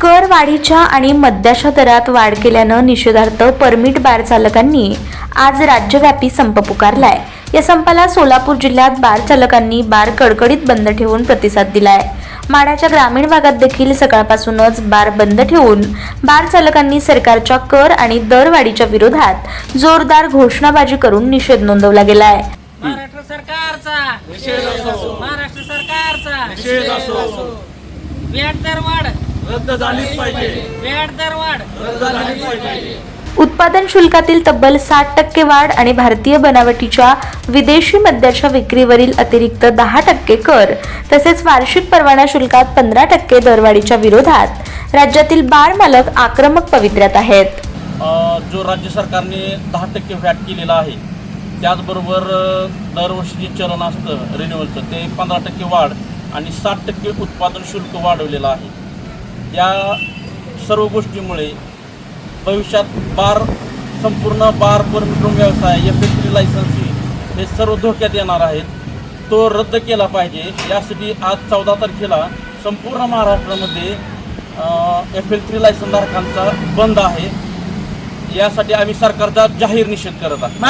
कर वाढीच्या आणि मद्याच्या दरात वाढ केल्यानं निषेधार्थ परमिट बार चालकांनी आज राज्यव्यापी संप पुकारलाय. या संपाला सोलापूर जिल्ह्यात बार चालकांनी बार कडकडीत बंद ठेवून प्रतिसाद दिलाय. माढ्याच्या ग्रामीण भागात देखील सकाळपासूनच बार बंद ठेवून बार चालकांनी सरकारच्या कर आणि दरवाढीच्या विरोधात जोरदार घोषणाबाजी करून निषेध नोंदवला गेलाय. महाराष्ट्र सरकारचा. महाराष्ट्र सरकारचा. निषेध असो. व्याज दर वाढ. रद्द झालीच पाहिजे. व्याज दर वाढ. रद्द झालीच पाहिजे. उत्पादन शुल्कातील तब्बल साठ टक्के वाढ आणि भारतीय बनावटीच्या विदेशी मद्याच्या विक्रीवरील अतिरिक्त दहा टक्के कर तसेच वार्षिक परवाना शुल्कात पंधरा टक्के दरवाढीच्या विरोधात राज्यातील बार मालक आक्रमक पवित्र्यात आहेत. जो राज्य सरकारने दहा टक्के व्हॅट केलेला आहे त्याचबरोबर दरवर्षी जे चलन असतं रिन्युअलचं ते पंधरा टक्के वाढ आणि साठ टक्के उत्पादन शुल्क वाढवलेलं आहे. या सर्व गोष्टीमुळे भविष्यात बार संपूर्ण बार परमिट रूम व्यवसाय एफ एस टी लायसन्सी हे सर्व धोक्यात येणार आहेत. तो रद्द केला पाहिजे. यासाठी आज चौदा तारखेला संपूर्ण महाराष्ट्रामध्ये एफ एल थ्री लायसनधारकांचा बंद आहे. यासाठी आम्ही सरकारचा जाहीर निषेध करत आहोत.